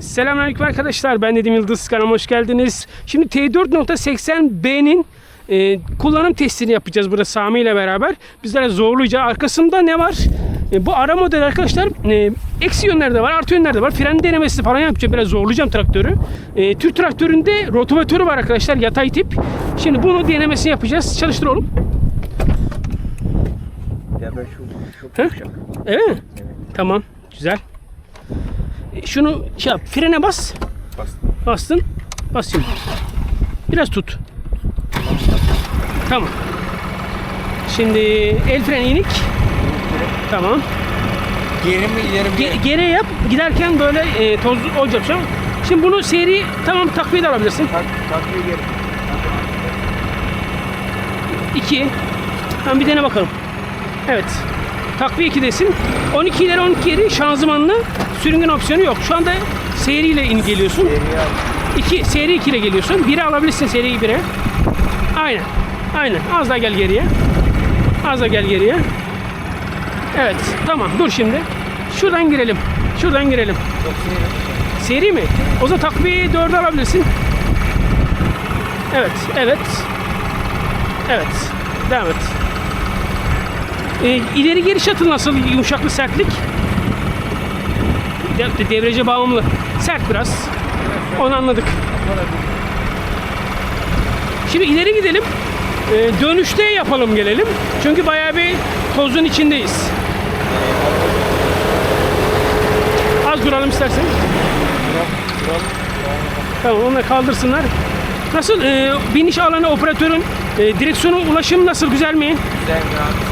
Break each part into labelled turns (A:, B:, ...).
A: Selamünaleyküm arkadaşlar. Ben Nedim Yıldız kanalıma hoş geldiniz. Şimdi T4.80B'nin e, kullanım testini yapacağız burada Sami ile beraber. Bizlere zorlayacağız. Arkasında ne var? E, bu ara model arkadaşlar e, eksi yönlerde var, artı yönlerde var. Fren denemesi falan yapacağım. Biraz zorlayacağım traktörü. E, Türk traktöründe rotavatörü var arkadaşlar. Yatay tip. Şimdi bunu denemesini yapacağız. Çalıştıralım.
B: Ya ben şu
A: Hı?
B: yapacağım.
A: Evet mi? Tamam. Güzel. Şunu şey yap. Frene bas.
B: Bastım.
A: Bastın. Bas şimdi. Biraz tut. Tamam. Şimdi el freni inik. Tamam.
B: Geri mi ileri mi?
A: Ge- geri yap. Giderken böyle e, toz olacak. Şimdi- Şimdi bunu seri tamam takviye de alabilirsin.
B: Tak, takviye geri.
A: 2. Tamam bir dene bakalım. Evet. Takviye 2 desin. 12 ileri 12 geri şanzımanlı sürüngen opsiyonu yok. Şu anda seriyle in geliyorsun.
B: Al.
A: 2 seri 2 ile geliyorsun. 1'e alabilirsin seri 1'e. Aynen. Aynen. Az daha gel geriye. Az daha gel geriye. Evet. Tamam. Dur şimdi. Şuradan girelim. Şuradan girelim.
B: Seri.
A: Seri mi? O zaman takviyeyi 4'e alabilirsin. Evet. Evet. Evet. Devam et. Ee, ileri geri shuttle nasıl? Yumuşaklık, sertlik? De- devrece bağımlı. Sert biraz. Onu anladık. Şimdi ileri gidelim. Ee, dönüşte yapalım gelelim. Çünkü bayağı bir tozun içindeyiz. Az duralım istersen. Tamam onları kaldırsınlar. Nasıl e, biniş alanı operatörün e, direksiyonu ulaşım nasıl güzel mi?
B: Güzel abi.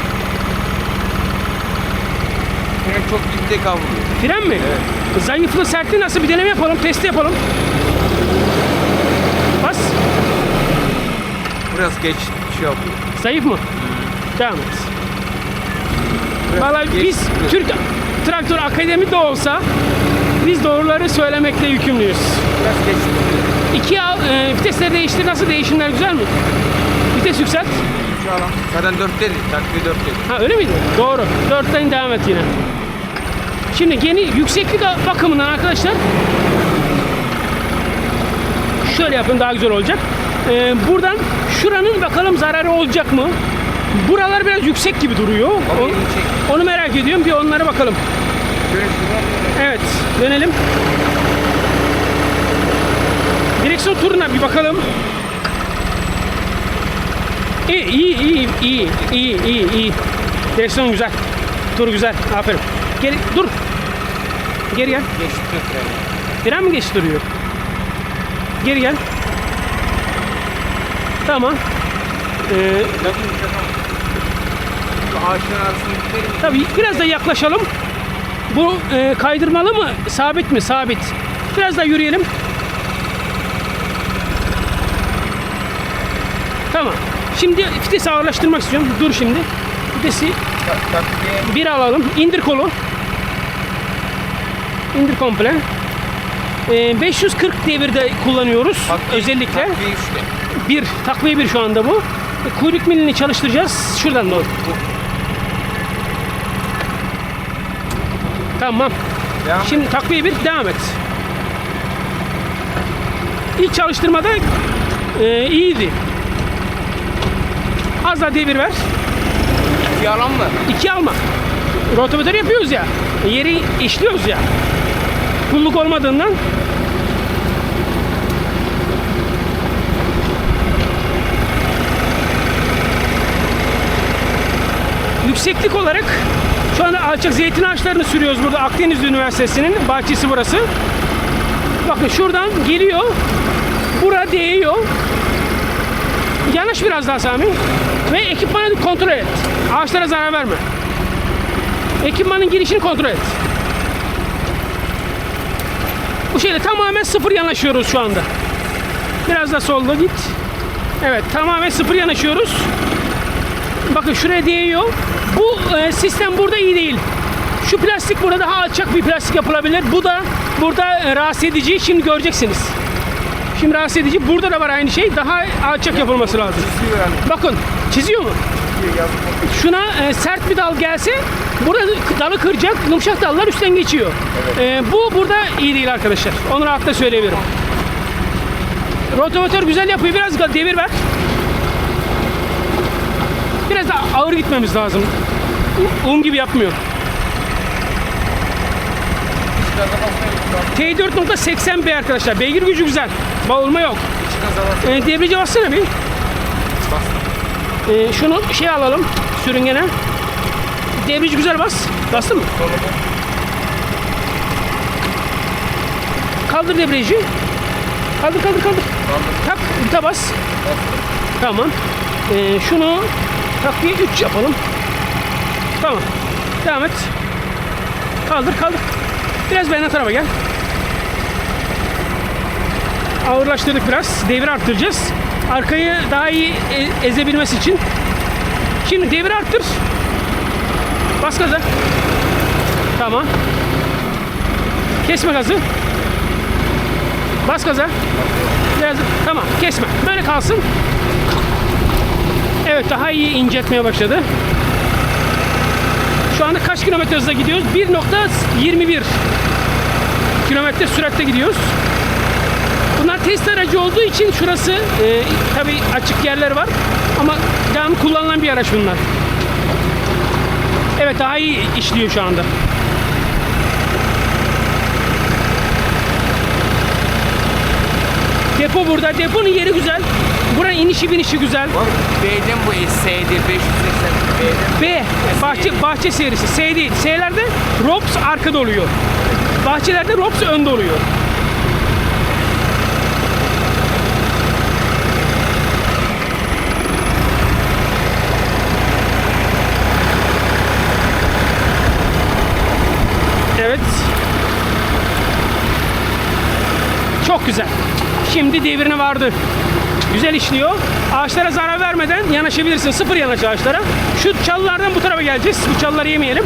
B: Fren çok dipte kavruluyor.
A: Fren mi? Zayıflığı sertliği nasıl bir deneme yapalım, test yapalım. Bas.
B: Biraz geç şey yapıyor.
A: Zayıf mı? Devam et.
B: Geç
A: biz. Türk Traktör Akademi de olsa biz doğruları söylemekle yükümlüyüz.
B: Biraz geç.
A: İki al, e, vitesleri değiştir. Nasıl değişimler güzel mi? Vites yükselt.
B: Zaten 4 dedi. Takviye 4 dedi.
A: Ha öyle miydi? Doğru. Dörtten devam et yine. Şimdi yeni yükseklik bakımından arkadaşlar şöyle yapın daha güzel olacak. Ee, buradan şuranın bakalım zararı olacak mı? Buralar biraz yüksek gibi duruyor.
B: Ama
A: O-
B: iyi çek.
A: onu merak ediyorum. Bir onlara bakalım. Evet, dönelim. Direksiyon turuna bir bakalım. İyi, iyi, iyi, iyi, iyi, iyi, iyi. Direksiyon güzel. Tur güzel. Aferin. Geri, dur. Geri gel.
B: Geç gidiyor fren.
A: Mi geçti duruyor? Geri gel. Tamam. Ee,
B: ağaçların arasını gidelim.
A: Tabii biraz da yaklaşalım. Bu e, kaydırmalı mı? Sabit mi? Sabit. Biraz daha yürüyelim. Tamam. Şimdi vitesi ağırlaştırmak istiyorum. Dur şimdi. Vitesi. Bir alalım. İndir kolu. İndir komple. E, 540 devirde kullanıyoruz.
B: Takviye-
A: özellikle.
B: Takviye 3'te.
A: Bir. Takviye bir şu anda bu. E, Kuyruk milini çalıştıracağız. Şuradan doğru. Tamam.
B: Devam
A: Şimdi takviye bir devam et. İlk çalıştırmada e, iyiydi. Az daha devir ver.
B: Yalan mı?
A: İki alma. Rotavatör yapıyoruz ya. Yeri işliyoruz ya. Pulluk olmadığından. Yükseklik olarak şu anda alçak zeytin ağaçlarını sürüyoruz burada Akdeniz Üniversitesi'nin bahçesi burası. Bakın şuradan geliyor. Bura değiyor. Yanaş biraz daha Sami. Ve ekipmanı kontrol et. Ağaçlara zarar verme. Ekipmanın girişini kontrol et. Bu şeyle tamamen sıfır yanaşıyoruz şu anda. Biraz da solda git. Evet tamamen sıfır yanaşıyoruz. Bakın şuraya değiyor. Bu e, sistem burada iyi değil. Şu plastik burada daha alçak bir plastik yapılabilir. Bu da burada e, rahatsız edici. Şimdi göreceksiniz. Şimdi rahatsız edici. Burada da var aynı şey. Daha alçak yapılması lazım. Bakın çiziyor mu? Şuna e, sert bir dal gelse Burada dalı kıracak, yumuşak dallar üstten geçiyor. Ee, bu burada iyi değil arkadaşlar. Onu rahatla söyleyebilirim. Rotavatör güzel yapıyor. Biraz devir ver. Biraz daha ağır gitmemiz lazım. Un gibi yapmıyor.
B: Hiç gaza basmıyor. şu an.
A: T4.80B arkadaşlar. Beygir gücü güzel. Bağılma yok. Ee, debriyaja bassana bir. Ee, şunu şey alalım. Sürüngene. Debriyaj güzel bas. Bastın mı? Kaldır debriyajı. Kaldır kaldır kaldır. Tak bir bas. Tamam. Ee, şunu takviye 3 yapalım. Tamam. Devam et. Kaldır kaldır. Biraz benden tarafa gel. Ağırlaştırdık biraz. Devir arttıracağız. Arkayı daha iyi e- ezebilmesi için. Şimdi devir arttır. Bas gaza. Tamam. Kesme gazı. Bas gaza. Biraz tamam kesme. Böyle kalsın. Evet daha iyi inceltmeye başladı. Şu anda kaç kilometre hızla gidiyoruz? 1.21 kilometre süratle gidiyoruz. Test aracı olduğu için şurası e, tabi açık yerler var ama devamlı kullanılan bir araç bunlar. Evet daha iyi işliyor şu anda. Depo burada. Deponun yeri güzel. Buranın inişi binişi güzel.
B: Var. B'den bu SD 580 B'den.
A: B. Bahçe, bahçe serisi. S değil. S'lerde ROPS arkada oluyor. Bahçelerde ROPS önde oluyor. Evet. Çok güzel. Şimdi devrine vardı. Güzel işliyor. Ağaçlara zarar vermeden yanaşabilirsin. Sıfır yanaş ağaçlara. Şu çalılardan bu tarafa geleceğiz. Bu çalıları yemeyelim.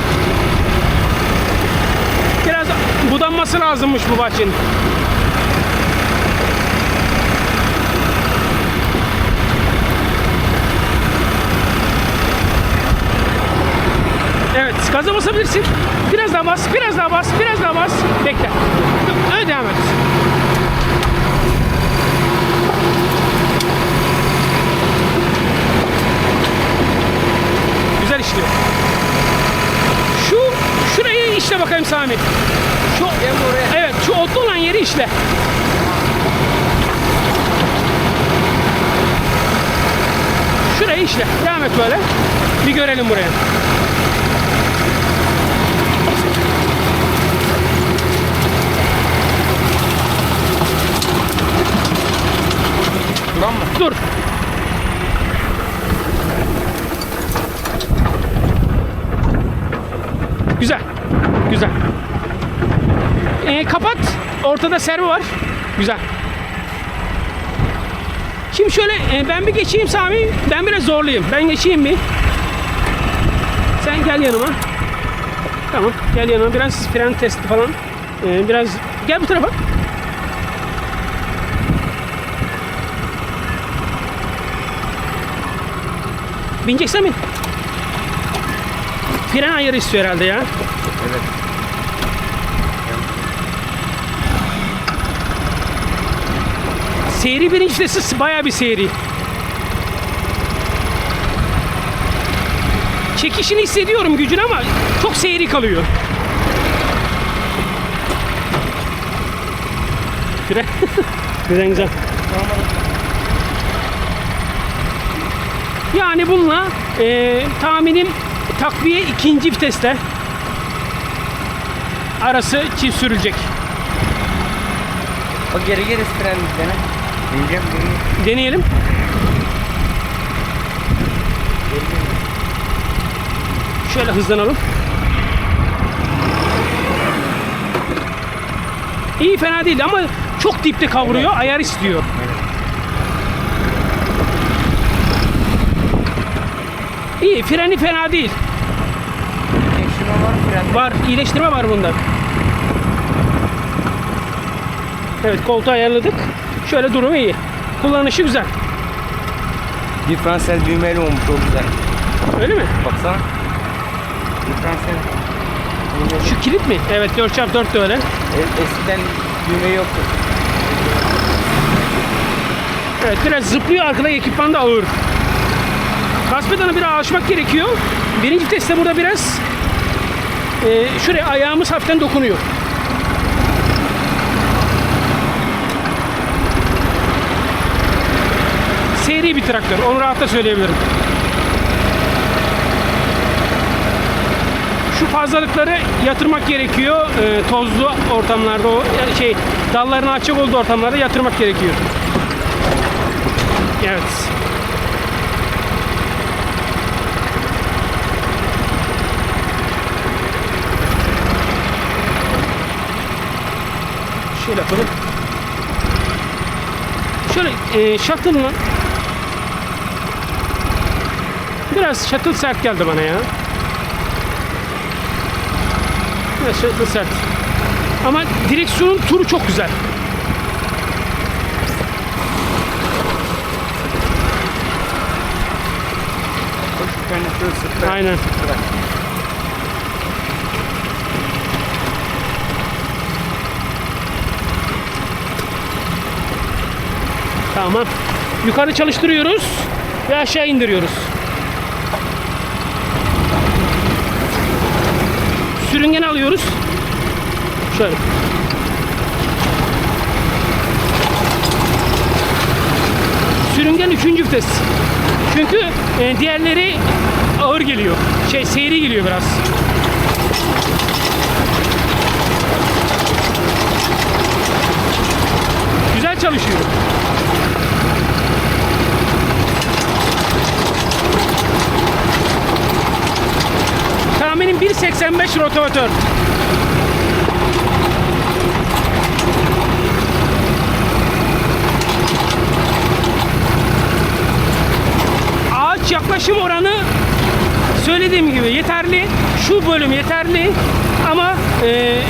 A: Biraz budanması lazımmış bu bahçenin. Evet, gaza basabilirsin. Biraz daha bas, biraz daha bas, biraz daha bas. Bekle. Öyle devam et. Güzel işliyor. Şu şurayı işle bakayım Sami. Şu evet şu otlu olan yeri işle. Şurayı işle. Devam et böyle. Bir görelim buraya.
B: Tamam mı?
A: Dur. Güzel. Güzel. Ee, kapat. Ortada servo var. Güzel. Şimdi şöyle e, ben bir geçeyim Sami. Ben biraz zorlayayım. Ben geçeyim bir. Sen gel yanıma. Tamam. Gel yanıma. Biraz fren testi falan. Ee, biraz gel bu tarafa. Bineceksen bin. Fren ayarı istiyor herhalde ya.
B: Evet.
A: Seyri birinci vitesi bayağı bir seyri. Çekişini hissediyorum gücün ama çok seyri kalıyor. Fren. Fren güzel. Yani bununla e, tahminim takviye ikinci viteste arası çift sürülecek.
B: O geri geri fren dene. Bunu.
A: Deneyelim. Şöyle hızlanalım. İyi fena değil ama çok dipte kavuruyor. Ayar istiyor. İyi freni fena değil.
B: Geçirme var fren.
A: Var iyileştirme var bunda. Evet koltuğu ayarladık. Şöyle durumu iyi. Kullanışı güzel.
B: Diferansiyel düğmeli olmuş o güzel.
A: Öyle mi?
B: Baksana. Diferansiyel.
A: Şu kilit mi? Evet 4x4 de öyle.
B: E- Eskiden düğme yoktu.
A: Evet biraz zıplıyor arkada ekipman da ağır. Gaz pedalına biraz alışmak gerekiyor. Birinci viteste burada biraz e, şuraya ayağımız hafiften dokunuyor. Seri bir traktör. Onu rahatla söyleyebilirim. Şu fazlalıkları yatırmak gerekiyor. E, tozlu ortamlarda o şey dalların açık olduğu ortamlarda yatırmak gerekiyor. Evet. Şöyle yapalım. Şöyle e, shuttle'la biraz shuttle sert geldi bana ya. Biraz shuttle sert. Ama direksiyonun turu çok güzel. Aynen. Tamam. Yukarı çalıştırıyoruz ve aşağı indiriyoruz. Sürüngen alıyoruz. Şöyle. Sürüngen üçüncü vites. Çünkü e, diğerleri ağır geliyor. Şey seyri geliyor biraz. Güzel çalışıyor. Tahminim 1.85 rotavatör. Ağaç yaklaşım oranı söylediğim gibi yeterli. Şu bölüm yeterli ama e,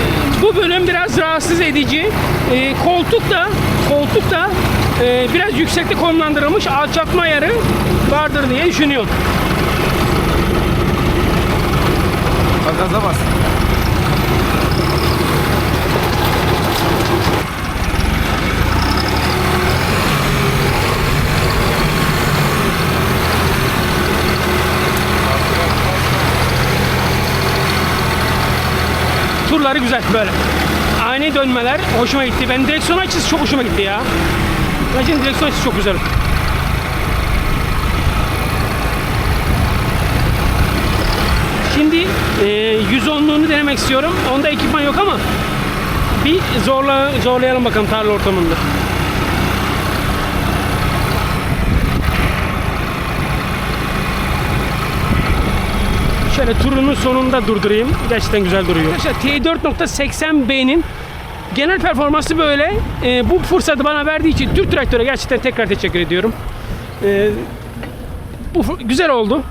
A: bu bölüm biraz rahatsız edici. E, koltuk da koltuk da e, biraz yüksekte konumlandırılmış alçaltma ayarı vardır diye düşünüyorum.
B: Gaza bas.
A: Turları güzel böyle. Ani dönmeler hoşuma gitti. Ben direksiyon açısı çok hoşuma gitti ya. Bence direksiyon açısı çok güzel. Şimdi e, 110'luğunu denemek istiyorum. Onda ekipman yok ama bir zorla zorlayalım bakalım tarla ortamında. Şöyle turunun sonunda durdurayım. Gerçekten güzel duruyor. Arkadaşlar T4.80B'nin genel performansı böyle. Ee, bu fırsatı bana verdiği için Türk Traktör'e gerçekten tekrar teşekkür ediyorum. Ee, bu güzel oldu.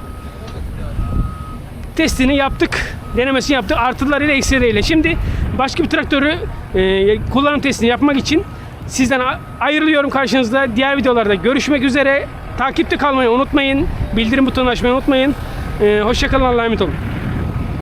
A: Testini yaptık. Denemesini yaptık. Artılarıyla eksileriyle. Şimdi başka bir traktörü e, kullanım testini yapmak için sizden ayrılıyorum karşınızda. Diğer videolarda görüşmek üzere. Takipte kalmayı unutmayın. Bildirim butonunu açmayı unutmayın. Ee, hoşçakalın. Allah'a emanet olun.